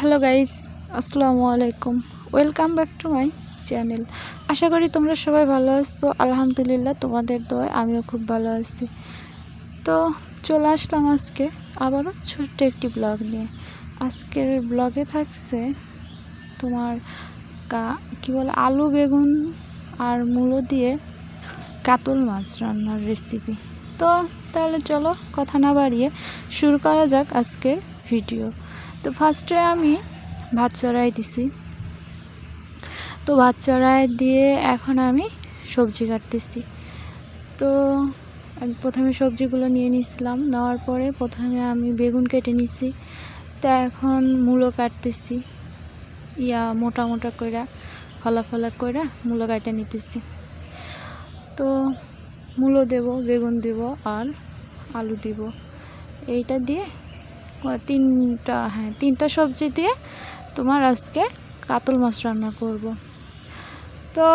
Hello guys, আসসালামু আলাইকুম। Welcome back to my channel আশা করি তোমরা সবাই ভালো আছো। আলহামদুলিল্লাহ, তোমাদের দয় আমিও খুব ভালো আছি। তো চলে আসলাম আজকে আবারও ছোট্ট একটি ব্লগ নিয়ে। আজকের ব্লগে থাকছে তোমার কা- বলে, আলু বেগুন আর মূলো দিয়ে কাতল মাছ রান্নার রেসিপি তো তাহলে চলো, কথা না বাড়িয়ে শুরু করা যাক আজকের ভিডিও তো ফার্স্টে আমি ভাত চড়াই দিছি। তো ভাত চড়াই দিয়ে এখন আমি সবজি কাটতেছি। তো আমি প্রথমে সবজিগুলো নিয়ে নিছিলাম, নেওয়ার পরে প্রথমে আমি বেগুন কেটে নিছি। তা এখন মূলো কাটতেছি। ইয়া মোটা মোটা কইরা, ফলা ফলা কইরা মূলো কাটে নিতেছি। তো মূলো দেব, বেগুন দেব আর আলু দিব। এইটা দিয়ে তিনটা হ্যাঁ তিনটা সবজি দিয়ে তোমার আজকে কাতল মাছ রান্না করব। তো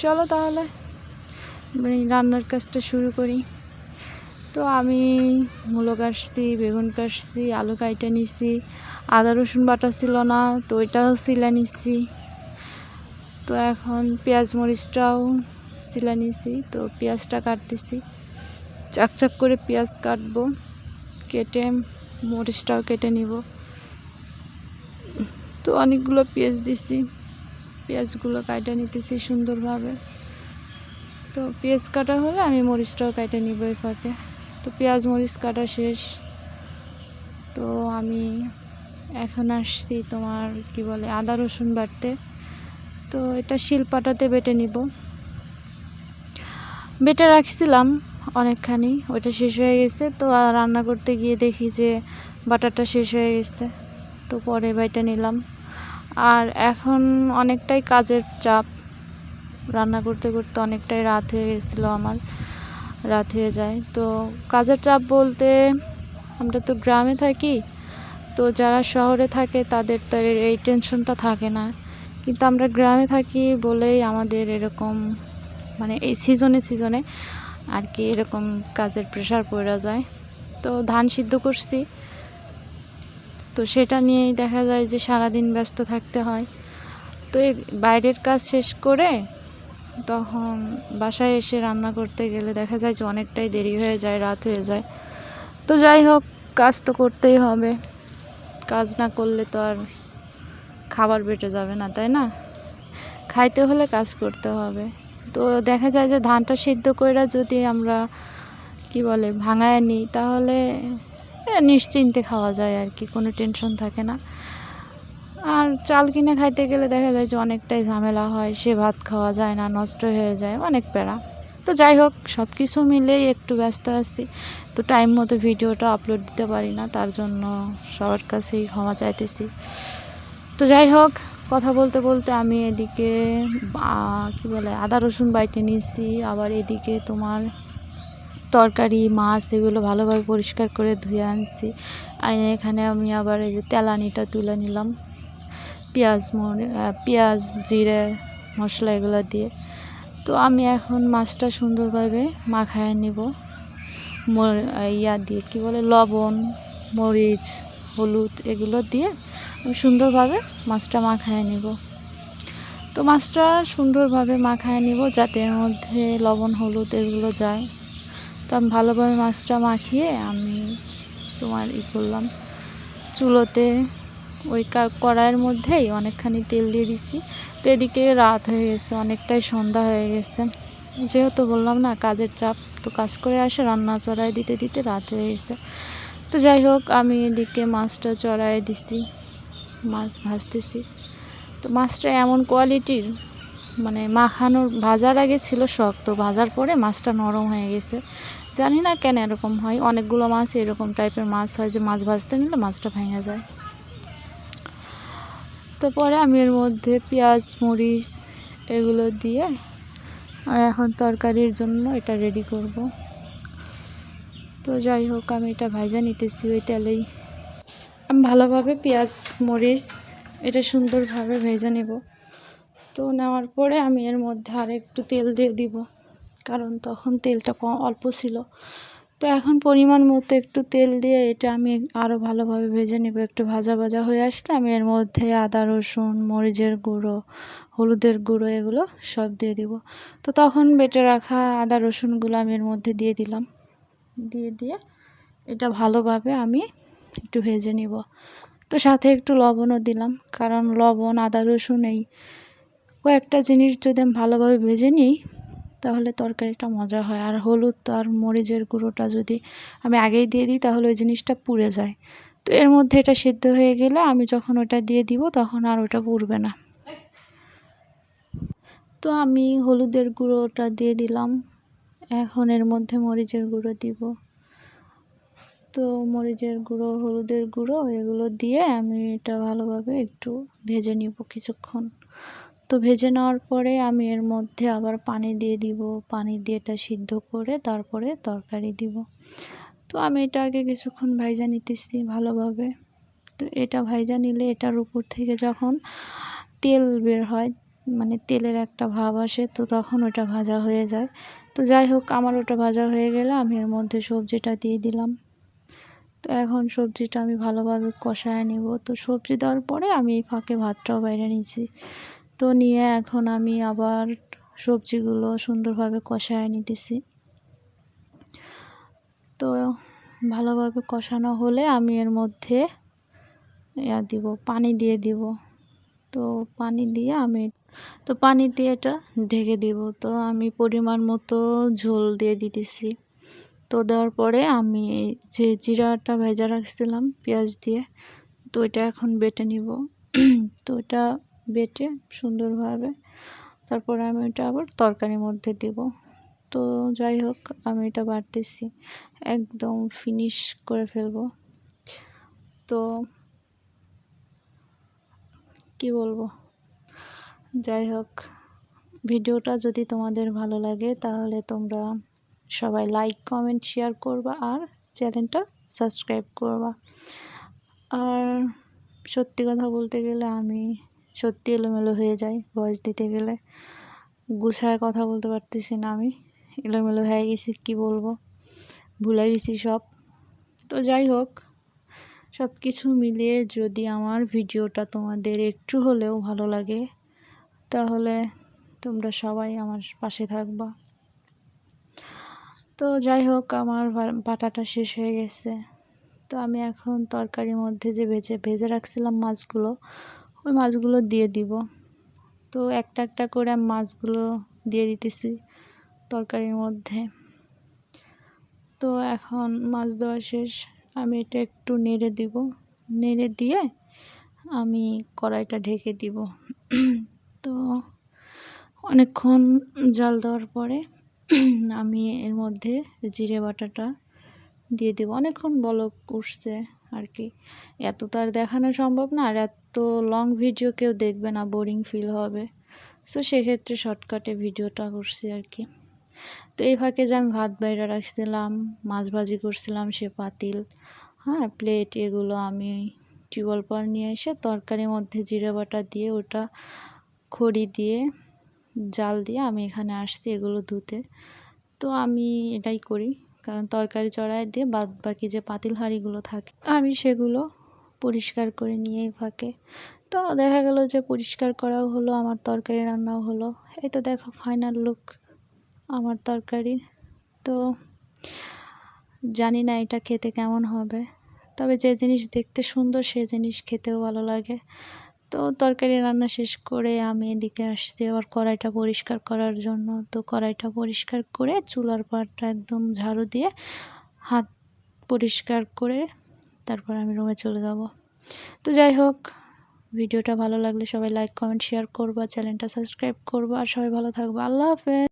চলো তাহলে রান্নার কাজটা শুরু করি। তো আমি মূলো কাটছি, বেগুন কাটছি, আলু কাইটে নিছি, আদা, রসুন বাটা ছিল না, তো ওইটাও সিলা নিছি। তো এখন পেঁয়াজ মরিচটাও সিলা নিছি, তো পেঁয়াজটা কাটতেছি। চাকচাক করে পেঁয়াজ কাটবো, কেটে মরিচটাও কেটে নিব। তো অনেকগুলো পেঁয়াজ দিছি। পেঁয়াজগুলো কাটা নিতেছি সুন্দরভাবে। তো পেঁয়াজ কাটা হলে আমি মরিচটাও কেটে নিব এই ফাঁকে। তো পেঁয়াজ মরিচ কাটা শেষ। তো আমি এখন আসছি তোমার কি বলে আদা রসুন বাটতে তো এটা শিলপাটাতে বেটে নিব। বেটে রাখছিলাম। অনেকখানি, ওইটা শেষ হয়ে গেছে। তো রান্না করতে গিয়ে দেখি যে বাটারটা শেষ হয়ে গেছে। তো পরে বাইটা নিলাম। আর এখন অনেকটাই কাজের চাপ। রান্না করতে করতে অনেকটাই রাত হয়ে গেছিল আমার। রাত হয়ে যায়। তো কাজের চাপ বলতে আমরা তো গ্রামে থাকি। তো যারা শহরে থাকে তাদের তো এর- এই টেনশনটা থাকে না। কিন্তু আমরা গ্রামে থাকি বলেই আমাদের এরকম মানে এই সিজনে সিজনে আর কি এরকম কাজের প্রেশার পড়ে যায়। তো ধান সিদ্ধ করছি। তো সেটা নিয়েই দেখা যায় যে সারাদিন ব্যস্ত থাকতে হয়। তো বাইরের কাজ শেষ করে তখন বাসায় এসে রান্না করতে গেলে দেখা যায় যে অনেকটাই দেরি হয়ে যায়, রাত হয়ে যায়। তো যাই হোক, কাজ তো করতেই হবে। কাজ না করলে তো আর খাবার বেটে যাবে না, তাই না? খাইতে হলে কাজ করতে হবে। তো দেখা যায় যে ধানটা সিদ্ধ করে যদি আমরা, কি বলে, ভাঙায় নিই, তাহলে নিশ্চিন্তে খাওয়া যায় আর কি, কোনো টেনশন থাকে না। আর চাল কিনে খাইতে গেলে দেখা যায় যে অনেকটাই ঝামেলা হয়, সে ভাত খাওয়া যায় না, নষ্ট হয়ে যায়, অনেক প্যারা। তো যাই হোক সব কিছু মিলেই একটু ব্যস্ত আছি, তো টাইম মতো ভিডিওটা আপলোড দিতে পারি না, তার জন্য সবার কাছেই ক্ষমা চাইতেছি। তো যাই হোক কথা বলতে বলতে আমি এদিকে কি বলে, আদা রসুন বাইটে নিয়েছি, আবার এদিকে তোমার তরকারি, মাছ এগুলো ভালোভাবে পরিষ্কার করে ধুয়ে আনছি। আইনে এখানে আমি আবার এই যে তেলানিটা তুলে নিলাম, পেঁয়াজ মরি পেঁয়াজ, জিরে, মশলা এগুলো দিয়ে। তো আমি এখন মাছটা সুন্দরভাবে মাখায় নিব ইয়া দিয়ে, কি বলে, লবণ, মরিচ হলুদ এগুলো দিয়ে আমি সুন্দরভাবে মাছটা মাখায় নিব। তো মাছটা সুন্দরভাবে মাখায় নিব যাতে এর মধ্যে লবণ, হলুদ এগুলো যায়। তো আমি ভালোভাবে মাছটা মাখিয়ে আমি তোমার ই করলাম, চুলোতে ওই কড়াইয়ের মধ্যেই অনেকখানি তেল দিয়ে দিছি। তো এদিকে রাত হয়ে গেছে, অনেকটাই সন্ধ্যা হয়ে গেছে। যেহেতু বললাম না কাজের চাপ, তো কাজ করে আসে, রান্না চড়াই দিতে দিতে রাত হয়ে গেছে। তো যাই হোক, আমি এদিকে মাছটা চড়াই দিছি, মাছ ভাজতেছি। তো মাছটা এমন কোয়ালিটির মানে মাখানোর, ভাজার আগে ছিল শক্ত ভাজার পরে মাছটা নরম হয়ে গেছে। জানি না কেন এরকম হয়, অনেকগুলো মাছ এরকম টাইপের মাছ হয় যে মাছ ভাজতে নিলে মাছটা ভেঙে যায়। তো পরে আমি এর মধ্যে পেঁয়াজ, মরিচ এগুলো দিয়ে এখন তরকারির জন্য এটা রেডি করব। তো যাই হোক, আমি এটা ভাজা নিতেছি ওই তেলেই। আমি ভালোভাবে পেঁয়াজ, মরিচ, এটা সুন্দরভাবে ভেজে নেব। তো নেওয়ার পরে আমি এর মধ্যে আর একটু তেল দিয়ে দিব, কারণ তখন তেলটা কম, অল্প ছিল। তো তো এখন পরিমাণ মতো একটু তেল দিয়ে এটা আমি আরও ভালোভাবে ভেজে নেব। একটু ভাজা ভাজা হয়ে আসলে আমি এর মধ্যে আদা, রসুন, মরিচের গুঁড়ো, হলুদের গুঁড়ো এগুলো সব দিয়ে দিব। তো তখন বেটে রাখা আদা, রসুনগুলো আমি এর মধ্যে দিয়ে দিলাম। দিয়ে দিয়ে এটা ভালোভাবে আমি একটু ভেজে নিব। তো সাথে একটু লবণও দিলাম, কারণ লবণ, আদা, রসুন এই কয়েকটা জিনিস যদি আমি ভালোভাবে ভেজে নিই, তাহলে তরকারিটা মজা হয়। আর হলুদ আর মরিচের গুঁড়োটা যদি আমি আগেই দিয়ে দিই, তাহলে ওই জিনিসটা পুড়ে যায়। তো এর মধ্যে এটা সিদ্ধ হয়ে গেলে আমি যখন ওটা দিয়ে দিব, তখন আর ওটা পুড়বে না। তো আমি হলুদের গুঁড়োটা দিয়ে দিলাম। এখন এর মধ্যে মরিচের গুঁড়ো দিব। তো মরিচের গুঁড়ো, হলুদের গুঁড়ো, এগুলো দিয়ে আমি এটা ভালোভাবে একটু ভেজে নিব কিছুক্ষণ। তো ভেজে নেওয়ার পরে আমি এর মধ্যে আবার পানি দিয়ে দিব। পানি দিয়ে এটা সিদ্ধ করে তারপরে তরকারি দিব। তো আমি এটা আগে কিছুক্ষণ ভাইজা নিতেছি ভালোভাবে। তো এটা ভাইজা নিলে এটার উপর থেকে যখন তেল বের হয় মানে তেলের একটা ভাব আসে, তো তখন ওটা ভাজা হয়ে যায়। তো যাই হোক, আমার ওটা ভাজা হয়ে গেলে আমি এর মধ্যে সবজিটা দিয়ে দিলাম। তো এখন সবজিটা আমি ভালোভাবে কষায় নিব। তো সবজি দেওয়ার পরে আমি এই ফাঁকে ভাতটাও বাইরে নিয়েছি। তো নিয়ে এখন আমি আবার সবজিগুলো সুন্দরভাবে কষায় নিতেছি। তো ভালোভাবে কষানো হলে আমি এর মধ্যে ইয়া দিব, পানি দিয়ে দিব। তো পানি দিয়ে আমি, তো পানি দিয়ে এটা ঢেকে দিব। তো আমি পরিমাণ মতো ঝোল দিয়ে দিতেছি। তো দেওয়ার পরে আমি যে জিরাটা ভেজা রাখছিলাম পেঁয়াজ দিয়ে, তো এটা এখন বেটে নিব। তো এটা বেটে সুন্দরভাবে, তারপরে আমি এটা আবার তরকারির মধ্যে দেব। তো যাই হোক, আমি এটা বাড়তেছি একদম ফিনিশ করে ফেলব। তো কি বলব? যাই হোক, ভিডিওটা যদি তোমাদের ভালো লাগে তাহলে তোমরা সবাই লাইক কমেন্ট শেয়ার করবা আর চ্যানেলটা সাবস্ক্রাইব করবা। আর সত্যি কথা বলতে গেলে আমি সত্যি এলোমেলো হয়ে যাই ভয়েস দিতে গেলে। গুছায় কথা বলতে পারতেছি না আমি, এলোমেলো হয়ে গেছি কি বলব? ভুলে গেছি সব। তো যাই হোক সব কিছু মিলিয়ে যদি আমার ভিডিওটা তোমাদের একটু হলেও ভালো লাগে, তাহলে তোমরা সবাই আমার পাশে থাকবা। তো যাই হোক, আমার বাটাটা শেষ হয়ে গেছে। তো আমি এখন তরকারির মধ্যে যে ভেজে ভেজে রাখছিলাম মাছগুলো, ওই মাছগুলো দিয়ে দিব। তো একটা একটা করে মাছগুলো দিয়ে দিতেছি তরকারির মধ্যে। তো এখন মাছ দেওয়া শেষ। আমি এটা একটু নেড়ে দিব। নেড়ে দিয়ে আমি কড়াইটা ঢেকে দিব। তো অনেকক্ষণ জাল দেওয়ার পরে আমি এর মধ্যে জিরে বাটাটা দিয়ে দেবো। অনেকক্ষণ বলক উঠছে আর কি। এত তো আর দেখানো সম্ভব না আর এত লং ভিডিও কেউ দেখবে না বোরিং ফিল হবে। সো সেক্ষেত্রে শর্টকাটে ভিডিওটা করছি আর কি। তো এই ফাঁকে যে আমি ভাত বাইরে রাখছিলাম, মাছ ভাজি করছিলাম, সে পাতিল হ্যাঁ প্লেট এগুলো আমি টিউবওয়েল পর নিয়ে এসে তরকারির মধ্যে জিরে বাটা দিয়ে ওটা খড়ি দিয়ে, জাল দিয়ে আমি এখানে আসছি এগুলো ধুতে। তো আমি এটাই করি, কারণ তরকারি চড়াই দিয়ে বাদ বাকি যে পাতিল হাঁড়িগুলো থাকে, আমি সেগুলো পরিষ্কার করে নিয়ে ফাঁকে। তো দেখা গেল যে পরিষ্কার করাও হলো, আমার তরকারি রান্নাও হলো, এই তো দেখো ফাইনাল লুক আমার তরকারি। তো জানি না এটা খেতে কেমন হবে। তবে যে জিনিস দেখতে সুন্দর, সে জিনিস খেতেও ভালো লাগে। তো তরকারি রান্না শেষ করে আমি এদিকে আসছি আবার কড়াইটা পরিষ্কার করার জন্য। তো কড়াইটা পরিষ্কার করে চুলার পাড়টা একদম ঝাড়ু দিয়ে হাত পরিষ্কার করে তারপর আমি রুমে চলে যাব। তো যাই হোক, ভিডিওটা ভালো লাগলে সবাই লাইক কমেন্ট শেয়ার করবা চ্যানেলটা সাবস্ক্রাইব করবা। আর সবাই ভালো থাকবা। আল্লাহ হাফেজ।